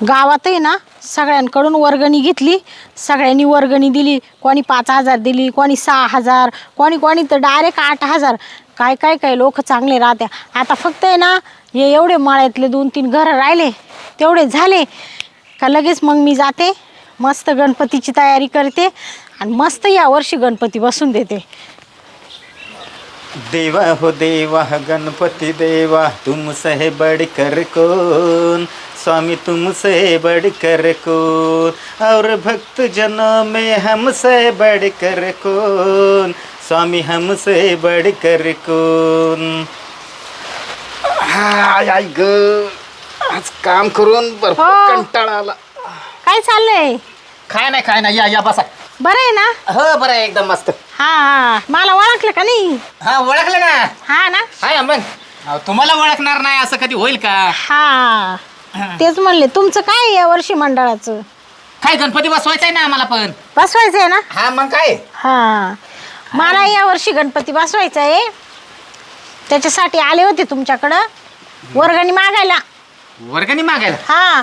गावात आहे ना सगळ्यांकडून वर्गणी घेतली. सगळ्यांनी वर्गणी दिली. कोणी पाच हजार दिली कोणी सहा हजार कोणी कोणी तर डायरेक्ट आठ हजार. काय काय काय लोक चांगले राहत्या आता फक्त आहे ना हे एवढे माळ्यातले दोन तीन घरं राहिले. तेवढे झाले. का लगेच मग मी जाते मस्त गणपतीची तयारी करते आणि मस्त यावर्षी गणपती बसून देते. देवा हो देवा गणपती देवा तुम सहे बडकर कोण? स्वामी तुमसे बढ़कर कौन और भक्त जनों में हमसे बढ़कर कौन स्वामी हमसे बढ़कर कौन। हाय ग आज काम करून भरपूर हो. कंटाळा आला. काय चाललंय? काय नाही काय नाही या या बसा. बरं आहे ना? हो बरं आहे, एकदम मस्त. हा हा. मला ओळखलं का नाही? हा ओळखलं ना? हा ना? हाय मग. अहो, तुम्हाला ओळखणार नाही असं कधी होईल का? हा. तेच म्हणले तुमचं काय या वर्षी मंडळाचं? काय गणपती बसवायचा आहे ना आम्हाला पण. बसवायचं आहे ना? हा मग काय? हा. मला या वर्षी गणपती बसवायचा आहे. त्याच्यासाठी आले होते तुमच्याकडं. वर्गणी मागायला. वर्गणी मागायला? हा.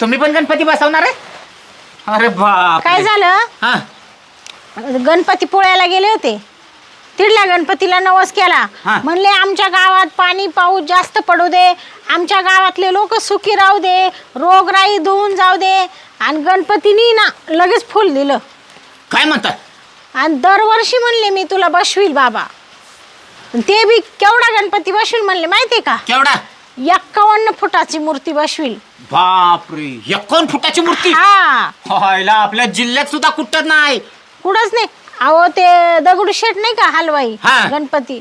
तुम्ही पण गणपती बसवणार आहे? अरे बाप काय झालं? हा. गणपती पोळ्याला गेले होते. तिडल्या गणपतीला नवस केला. हा. म्हणले आमच्या गावात पाणी पाऊस जास्त पडू दे. आमच्या गावातले लोक सुखी राहू दे. रोगराई धुवून जाऊ दे. आणि गणपतीनी ना लगेच फुल दिलं. काय म्हणता आणि दरवर्षी म्हणले मी तुला बसवील बाबा. ते बी केवढा गणपती बसवील म्हणले माहितीये का? केवढा? एक्कावन्न फुटाची मूर्ती बसवील. बापरे एकोण फुटाची मूर्ती? हा. आपल्या जिल्ह्यात सुद्धा कुठत नाही. कुठंच नाही. अहो ते दगडूशेठ नाही का हलवाई हा. गणपती?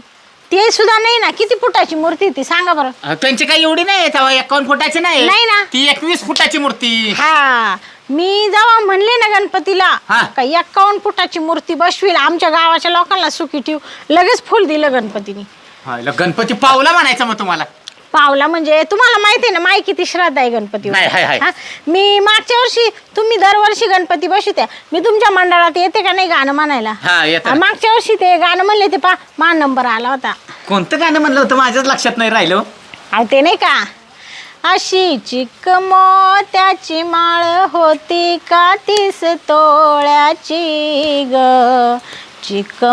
ते सुद्धा नाही ना किती फुटाची मूर्ती ती सांगा बरं. त्यांची काही एवढी नाही तेव्हा एकावन्न फुटाची नाही. नाही ना. ती एकवीस फुटाची मूर्ती. हा. मी जेव्हा म्हणले ना गणपतीला हा. का एक्कावन्न फुटाची मूर्ती बसवील आमच्या गावाच्या लोकांना सुखी ठेवू लगेच फुल दिलं गणपतीने. गणपती पावला म्हणायचं मग तुम्हाला. पावला म्हणजे तुम्हाला माहिती आहे ना माई किती श्रद्धा आहे गणपती नाही, हाय, हाय. मी मागच्या वर्षी तुम्ही दरवर्षी गणपती बसवत्या. मी तुमच्या मंडळात येते का नाही गाणं म्हणायला? हा, येतं. मागच्या वर्षी ते गाणं म्हणले ते पा मा नंबर आला होता. कोणतं गाणं म्हणलं होतं? माझ्याच लक्षात नाही राहिलं. अहो ते नाही का? अशी चिक त्याची माळ होती का तीस तोळ्याची ग? चिक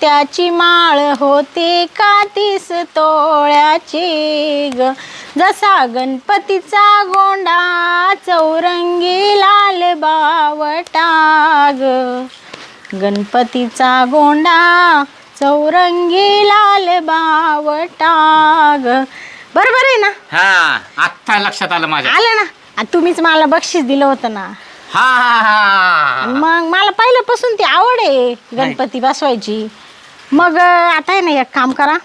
त्याची माळ होती का तीस तोळ्याची ग. जसा गणपतीचा गोंडा चौरंगी लाल बावटा ग. गणपतीचा गोंडा चौरंगी लाल बावटा ग. बरोबर आहे ना? हा आत्ता लक्षात आलं माझ्या. आलं ना? तुम्हीच मला बक्षीस दिलं होतं ना. हा हा हा. मग मला पहिल्यापासून ती आवड आहे गणपती बसवायची. मग अं, आता आहे ना एक काम करा.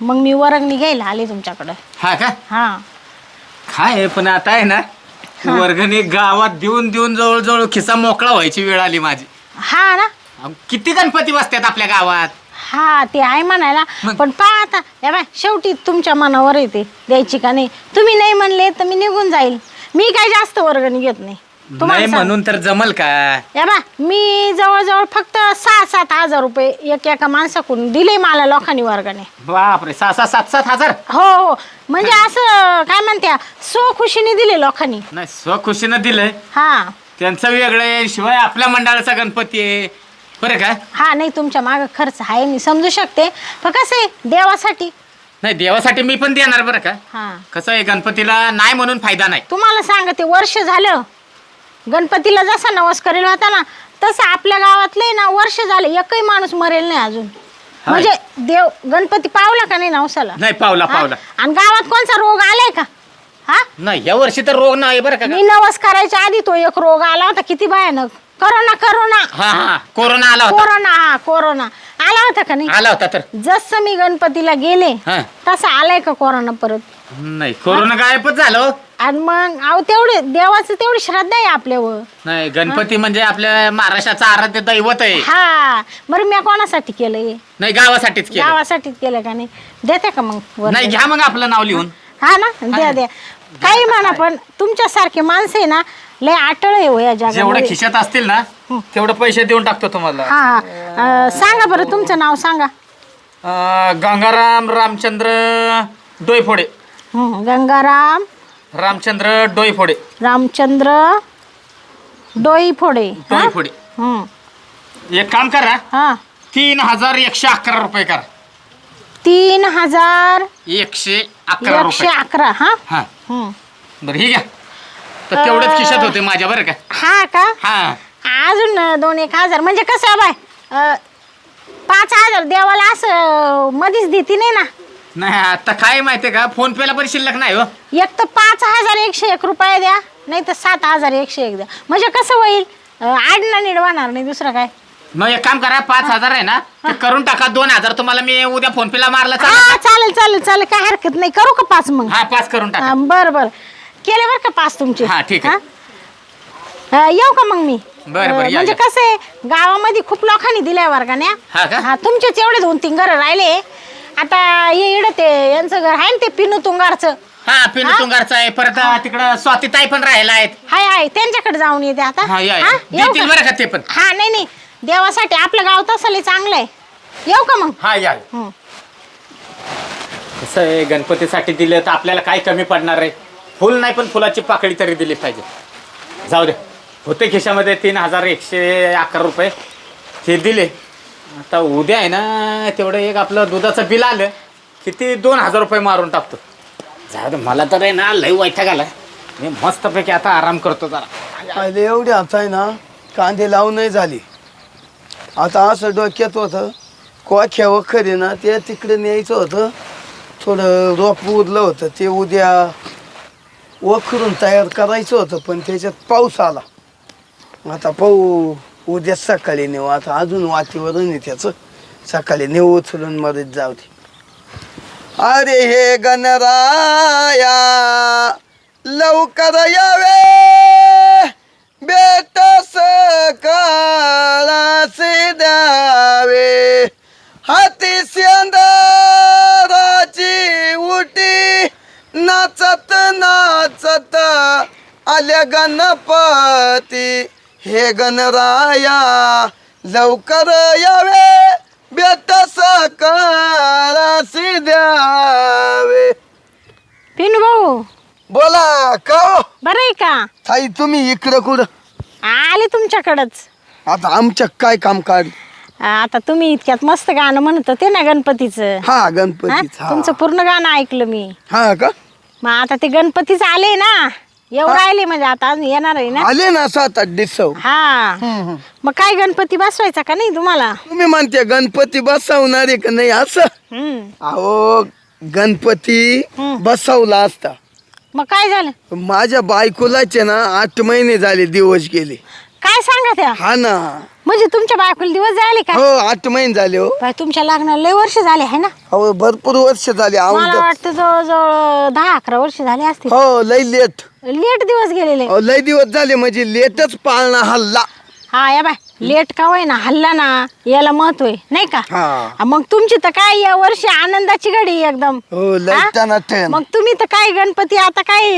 मग मी वर्गणी घ्यायला आले तुमच्याकडं. हा का? हा. काय आहे, पण आता आहे ना वर्गणी गावात देऊन देऊन जवळजवळ खिसा मोकळा व्हायची वेळ आली माझी. हा ना. अहो, किती गणपती बसतात आपल्या गावात? हा ते आहे म्हणायला. मग? पण पहा आता या बाय शेवटी तुमच्या मनावर येते. द्यायची का नाही? तुम्ही नाही म्हणले तर मी निघून जाईल. मी काही जास्त वर्गणी घेत नाही. तुम्हाला नाही सांग- म्हणून तर जमल का? या बा मी जवळजवळ फक्त सहा सात हजार रुपये एक एका माणसाकडून दिले मला लोकांनी वर्गाने. बापरे सहा सहा सात सात हजार? हो हो. म्हणजे असं काय म्हणत्या सो खुशीने दिले लोकांनी नाही स्वखुशीनं दिलंय हा. त्यांचं वेगळं आहे शिवाय आपल्या मंडळाचा गणपती आहे. बरं का? हा नाही तुमच्या माग खर्च आहे मी समजू शकते. पण कसं आहे देवासाठी. नाही देवासाठी मी पण देणार बरं का? हा. कसं आहे गणपतीला नाही म्हणून फायदा नाही. तुम्हाला सांगते वर्ष झालं गणपतीला जसा नवस करेल होता ना तसं आपल्या गावातले ना वर्ष झालं एकही माणूस मरेल नाही अजून. म्हणजे देव गणपती पावला का नाही नवसाला? नाही पावला हा? पावला. आणि गावात कोणचा रोग आलाय का? हा? नाही या वर्षी तर रोग नाही बरं का? मी नवस करायच्या आधी तो एक रोग आला होता किती भयानक. Corona corona. हा हा कोरोना आला होता. कोरोना हा कोरोना. आला होता का नाही? आला होता तर. जसं मी गणपतीला गेले हा. तसा आलाय का कोरोना परत? नाही कोरोना गायबच झालं हो. आणि मग अहो तेवढे देवाचं तेवढी श्रद्धा आहे आपल्यावर. नाही गणपती म्हणजे आपल्या महाराष्ट्राचं आराध्य दैवत आहे. हा बरं मी कोणासाठी केलंय? नाही गावासाठीच केलं गावासाठीच केलं का नाही? देते का मग वर? नाही घ्या मग आपलं नाव लिहून. हा ना? द्या द्या. काही म्हणा पण तुमच्यासारखे माणसं आहे ना लय आटळ आहे हो या जेवढं जगामध्ये खिशात असतील ना तेवढं पैसे देऊन टाकतो तुम्हाला. हा हा. अं, सांगा बरं तुमचं नाव सांगा. अं, गंगाराम रामचंद्र डोयफोडे हं, गंगाराम रामचंद्र डोईफोडे. रामचंद्र डोईफोडे हा? डोईफोडे. हं. एक काम करा. हा. तीन हजार एकशे अकरा रुपये करा. तीन हजार एकशे अकरा एकशे रुपये अकरा हा? हा. हं. बरं हे घ्या. तर तेवढेच खिशात होते माझ्या बरं का? हा का? हा. अजून दोन एक हजार. म्हणजे कसं बाय अं, पाच हजार देवाला असं मधीच देते नाही ना? नाही आता काय माहितीये का? फोन पेला पण शिल्लक नाही हो. एक तर पाच हजार एकशे एक रुपये द्या नाही तर सात हजार एकशे एक द्या. म्हणजे कसं होईल? अं, आडना निडवणार नाही दुसरं काय? मग एक काम करा पाच हजार आहे ना ते करून टाका दोन हजार तुम्हाला मी उद्या फोन पेला मारला चालेल हा चालेल चालेल चालेल काय हरकत नाही करू का पाच मग? हा पाच करून टाका. बरं बरं. केले बरं का पाच तुमचे? हा, ठीक आहे. हा? येऊ का मग मी? बरं, बरं, अं, या, म्हणजे या. कसं आहे गावामध्ये खूप लोकांनी दिलाय वर्गाने. हा का? हा तुमचेच एवढे दोन तीन घर राहिले. आता हे इकडं ते यांचं घर आहे ना ते पिनू तुंगारचं. हा पिनू तुंगारचा आहे. परत तिकडं स्वातीताई पण राहिला आहेत. हाय हाय त्यांच्याकडे जाऊन येते आता. हा या हा, येऊ देतील का? बरं का ते पण. हा नाही नाही. देवासाठी आपलं गाव तसं चांगलं आहे येऊ का मग? हा या हं. कसं आहे गणपतीसाठी दिलं तर आपल्याला काय कमी पडणार आहे? फुल नाही पण फुलाची पाकळी तरी दिली पाहिजे. जाऊ दे. होते खिशामध्ये तीन हजार एकशे अकरा रुपये. ते दिले. आता उद्या आहे ना तेवढं एक आपलं दुधाचं बिल आलं की ते दोन हजार रुपये मारून टाकतो. दे मला तर आहे ना लई वैताग आला मी मस्तपैकी आता आराम करतो जरा. पहिले एवढी आता आहे ना कांदे लावून नाही झाली. आता असं डोक्यात होतं कोख्या वखरी ना ते तिकडे न्यायचं होतं. थोडं रोप उरलं होतं ते उद्या वखरून तयार करायचं होतं पण त्याच्यात पाऊस आला. आता पाऊ उद्या सकाळी नेऊ. आता अजून वातीवरून आहे त्याचं. सकाळी नेऊ उचलून मध्येच जाऊ दे. अरे हे गणराया लवकर यावे. बेटस सकाळाचे द्यावे. हाती शेंदराची उटी. नाचत नाचत आल्या गणपती. हे गणराया लवकर यावे बेट सकाळाचे द्यावे. पिनू भाऊ. बोला का हो? बरं आहे का? ताई तुम्ही इकडं कुठं? आले तुमच्याकडंच. आता आमच्या काय काम काढ आता तुम्ही इतक्यात मस्त गाणं म्हणत होते ना गणपतीचं. हा हा? गणपतीच हा तुमचं पूर्ण गाणं ऐकलं मी. हा का? मग आता ते गणपतीच आले ना. येऊ राहिले म्हणजे आता अजून येणार आहे ना? आले ना सात आठ दिवस हा. मग काय गणपती बसवायचा का नाही तुम्हाला? तुम्ही म्हणते गणपती बसवणार आहे का नाही असं? हम्म. अहो गणपती हम्म. बसवला असता. मग काय झालं? माझ्या बायकोलाच ना आठ महिने झाले दिवस गेले. काय सांगा त्या? हा ना. म्हणजे तुमच्या बायकोला दिवस झाले का? हो आठ महिने झाले हो. तुमच्या लग्नाला लय वर्ष झाले आहे ना? हो भरपूर वर्ष झाले मला औंध वाटतं जवळजवळ दहा अकरा वर्ष झाले असतील. हो लय लेट. लेट दिवस गेलेले. अहो, लय दिवस झाले म्हणजे लेटच पाळणा हल्ला. हा या बाय. लेट का होय ना हल्ला ना. याला महत्त्व आहे नाही का? हा. हा, मग तुमची तर काय या वर्षी आनंदाची घडी आहे एकदम. हो लय हा? टनाटन. मग तुम्ही तर काय गणपती आता काय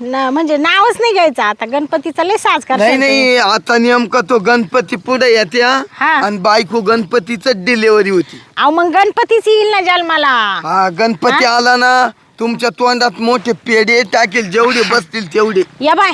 न- म्हणजे नावच नाही घ्यायचं. आता गणपतीचा लय साज नाही तुम्ही. नाही आता नेमका तो गणपती पुढे येत्या हा. आणि बायको गणपतीच डिलेवरी होती. अहो मग गणपतीच येईल ना जन्माला हा गणपती आला ना तुमच्या तोंडात मोठे पेढे टाकेल जेवढे बसतील तेवढे. या बाय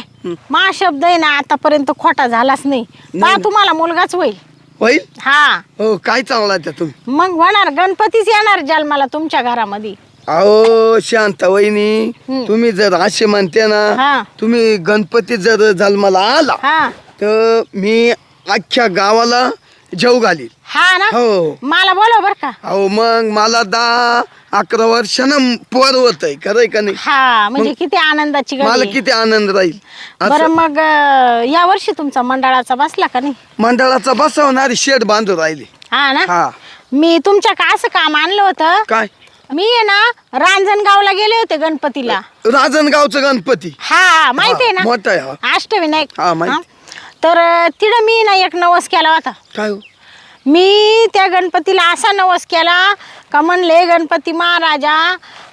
मा शब्द आहे ना आतापर्यंत खोटा झालाच नाही. पहा तुम्हाला मुलगाच होईल. होईल? हा. हो काय चांगला त्या तुम्ही? मग होणार गणपतीच येणार जन्माला तुमच्या घरामध्ये. अहो शांत वहिनी हम्म. तुम्ही जर असे म्हणते हा. ना तुम्ही गणपती जर जन्माला आला हा. तर मी अख्ख्या गावाला जेव घालील हा ना? हो. मला बोलव बर का? अहो मग मला दहा अकरा वर्षानं पोर होत आहे खरंय का नाही? हा म्हणजे किती आनंदाची मला आहे. किती आनंद राहील? बरं असं मग अं, या वर्षी तुमचा मंडळाचा बसला का नाही? मंडळाचा बसवणारी शेड बांधून राहिली. हा ना? हा. मी तुमच्या का असं काम आणलं होतं? काय? मी आहे ना रांजणगावला गेले होते गणपतीला. राजनगावचं गणपती. हा माहिती आहे हा, ना मोठा आहे अष्टविनायक. हा, माहिती. हा. तर अं, तिथं मी ना एक नवस केला होता. काय हो? मी त्या गणपतीला असा नवस केला का म्हणले गणपती महाराजा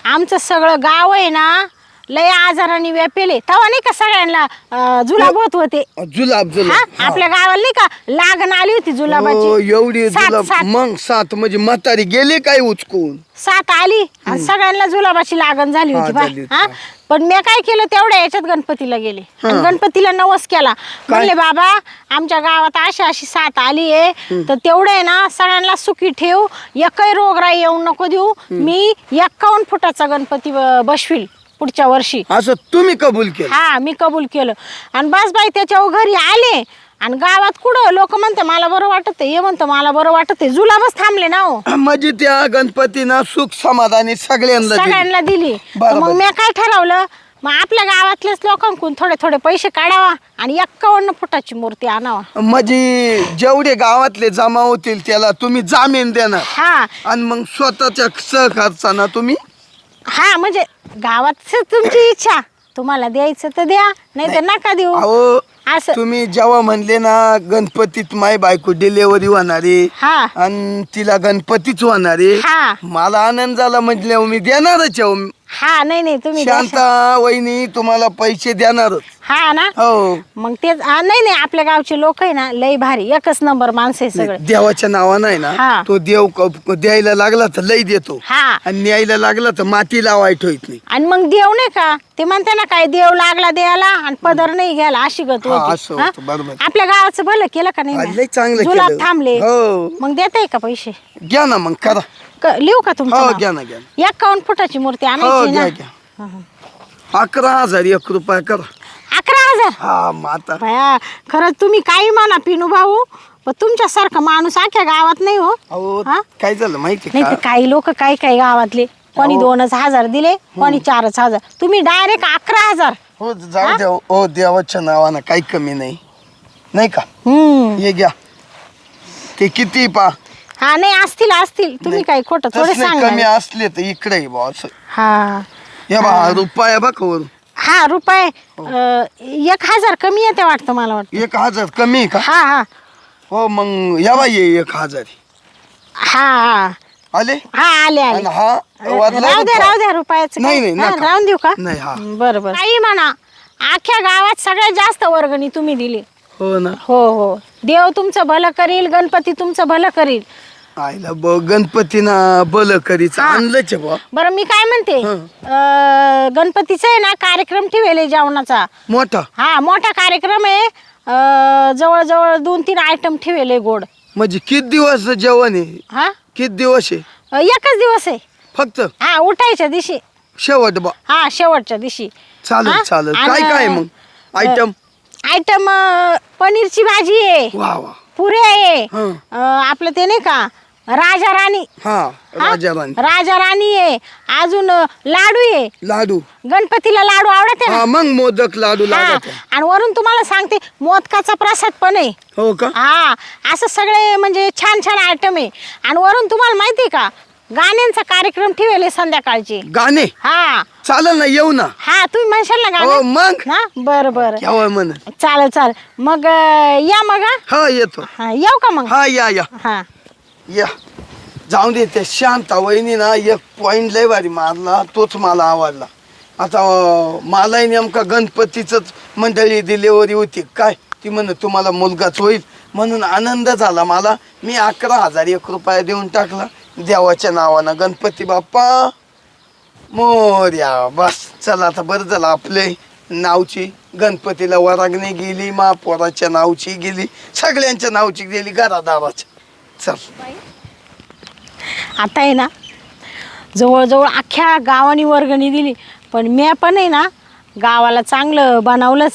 आमचं सगळं गाव आहे ना लय आजाराने व्यापेले तेव्हा नाही का सगळ्यांना जुलाब होत. होते जुलाब हा जुलाब. हा. आपल्या गावाला नाही का लागण आली होती हो, जुलाबाची एवढी सात- जुलाब. सात. मग सात म्हणजे म्हातारी गेली काय उचकून? सात आली. आणि सगळ्यांना जुलाबाची लागण झाली हा, होती झाली बाय होती, हा? हा. पण मी काय केलं तेवढ्या याच्यात गणपतीला गेले. आणि गणपतीला नवस केला. म्हणले बाबा आमच्या गावात अशी अशी साथ आली आहे. तर तेवढं आहे ना सगळ्यांना सुखी ठेव एकही रोगराई येऊ नको देऊ. मी एक्कावन्न फुटाचा गणपती ब- बसवील पुढच्या वर्षी. असं तुम्ही कबूल केलं? हा मी कबूल केलं. आणि बस बाई त्याच्यावर घरी आले. आणि गावात कुठं लोक म्हणते मला बरं वाटत हे म्हणतं मला बरं वाटत जुलाबच थांबले ना हो. म्हणजे त्या गणपतीनं सुख समाधानी सगळ्यांना दिली. सगळ्यांना दिली. बरोबर. मग मी काय ठरवलं? मग आपल्या गावातलेच लोकांकडून थोडे थोडे पैसे काढावा आणि एक्कावन्न फुटाची मूर्ती आणावा. म्हणजे जेवढे गावातले जमा होतील त्याला तुम्ही जामीन देणार. हा. आणि मग स्वतःच्या सहखर्चानं तुम्ही? हा म्हणजे गावात तुमची इच्छा. तुम्हाला द्यायचं तर द्या नाही. तर नका देऊ. अहो असं. तुम्ही जेव्हा म्हणले ना गणपतीत माय बायको डिलेवरी होणारी हा. आणि तिला गणपतीच होणारी. हा. मला आनंद झाला म्हटले मी देणारच आहे. हो. हा नाही नाही तुम्ही द्या. शांता वहिनी तुम्हाला पैसे देणारच. हा ना? हो. मग तेच हा, नाही नाही आपल्या गावचे लोक आहे ना लय भारी. एकच नंबर माणसं आहे सगळे. देवाच्या नावानं आहे ना हा. तो देव क- द्यायला लागला तर लई देतो. हा. आणि न्यायला लागला तर मातीला वाईट होत नाही. आणि मग देव नाही का? ते म्हणते ना काय देव लागला द्यायला आणि पदर नाही घ्यायला. अशी गत हा, होती. असं हा? होतं, बरोबर. आपल्या गावाचं भलं केलं का नाही? चांगलं जुलाब केलं. थांबले. हो. मग देताय का पैसे? घ्या ना मग करा. क- लिहू का हो? घ्या ना घ्या ना. एक्कावन्न फुटाची मूर्ती हो आणायची घ्या ना? घ्या. अकरा हजार एक रुपया करा. अकरा हजार? हा माता खरंच तुम्ही काही म्हणा पिनू भाऊ पण तुमच्यासारखा माणूस अख्ख्या गावात नाही हो. अहो हा? काय झालं माहिती नाही तर काही लोक काही काही गावातले कोणी दोनच हजार दिले कोणी चारच हजार. तुम्ही डायरेक्ट अकरा हजार हो जाऊ द्या हो देवाच्या नावानं काही कमी नाही. नाही का? हम्म. हे घ्या. ते किती पा. हा नाही असतील असतील. तुम्ही काही खोटं थोडे तसले कमी सांगा असले तर इकडे बुवा असं. हा. हे बा रुपया बघ वर हा रुपये. अं, एक हजार कमी येते वाटतं मला वाटतं. एक हजार कमी आहे का? हा हा. हो मग या बा ये एक हजार. हा हा. आले? हा आले आले. हा राहू द्या रुपया. राहू द्या रुपयाचं नाही, काय? नाही, हा, नका. राहून देऊ का? नाही, हा. बरं बरं. काही म्हणा. अख्ख्या गावात सगळ्यात जास्त वर्गणी तुम्ही दिली. हो ना. हो हो. देव तुमचं भलं करील गणपती तुमचं भलं करील. आईला ब गणपतीना बल करीच. आणलंच आहे बुवा. बरं मी काय म्हणते. अं, गणपतीचा आहे ना कार्यक्रम ठेवेल जेवणाचा. मोठा? हा मोठा कार्यक्रम आहे. अं, जवळजवळ दोन तीन आयटम ठेवेल गोड. म्हणजे किती दिवस जेवण आहे? हा? किती दिवस आहे? अं, एकच दिवस आहे. फक्त? हा उठायच्या दिवशी. शेवट बा. हा शेवटच्या दिवशी. चालेल हा? चालेल. आणि- काय काय मग? आयटम आयटम पनीरची भाजी आहे. वा वा. पुरे आहे. हं. अं, आपलं ते नाही का राजा राणी. हा हा? राजा राणी. राजा राणी आहे. अजून अं, लाडू आहे. लाडू. गणपतीला लाडू आवडते ना? हा मग मोदक लाडू हा. लागत आहे. आणि वरून तुम्हाला सांगते मोदकाचा प्रसाद पण आहे. हो का? हा असं सगळे म्हणजे छान छान आयटम आहे. आणि वरून तुम्हाला माहिती आहे का गाण्यांचा कार्यक्रम ठेवले संध्याकाळचे. गाणे? हा. चालेल ना येऊ ना. हा तुम्ही म्हणशाल ना हो गाणं मग. ना बरं बरं. म्हण चालेल चालेल. मग अं, या मग हा? हा येतो. हा येऊ का मग? हा या या. हा. या. जाऊन दे त्या शांत वहिनी ना एक पॉईंट लय भारी मारला तोच मला आवडला. आता मलाही नेमका गणपतीच मंडळी डिलेवरी होती. काय? ती म्हण तुम्हाला मुलगाच होईल. म्हणून आनंद झाला मला. मी अकरा हजार एक रुपया देऊन टाकला. देवाच्या नावानं गणपती बाप्पा. मोर्या बस. चला आता बरं झालं आपले नावची. गणपतीला वरागणी गेली महापौराच्या नावची गेली. सगळ्यांच्या नावची गेली घरादाराच्या चल. आता आहे ना जवळजवळ अख्ख्या गावाने वर्गणी दिली पण मी पण आहे ना गावाला चांगलं बनवलंच.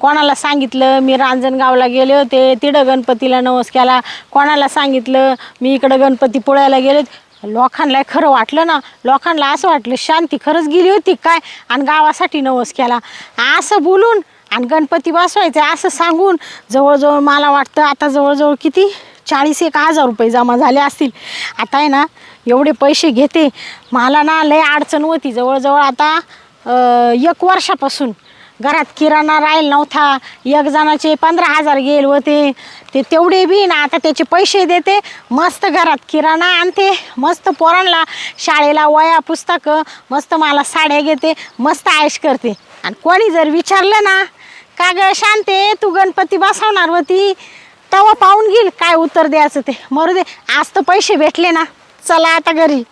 कोणाला सांगितलं मी रांजणगावला गेले होते तिथं गणपतीला नवस केला. कोणाला सांगितलं मी इकडं गणपती पोळ्याला गेले लोकांना खरं वाटलं ना लोकांना असं वाटलं शांती खरंच गेली होती काय? आणि गावासाठी नवस केला. असं बोलून आणि गणपती बसवायचं असं सांगून जवळजवळ मला वाटतं आता जवळजवळ किती? चाळीस एक हजार रुपये जमा झाले असतील. आता आहे ना एवढे पैसे घेते. मला ना लय अडचण होती. जवळजवळ आता एक वर्षापासून घरात किराणा राहील नव्हता. एक जणाचे पंधरा हजार गेल होते. ते तेवढे बी ना आता त्याचे पैसे देते. मस्त घरात किराणा आणते. मस्त पोरांना शाळेला वया पुस्तकं मस्त मला साड्या घेते मस्त आयश करते. आणि कोणी जर विचारलं ना का ग शांते तू गणपती बसवणार होती? तेव्हा पाहून घेईल काय उत्तर द्यायचं ते. मरू दे. आज तर पैसे भेटले ना. चला आता घरी.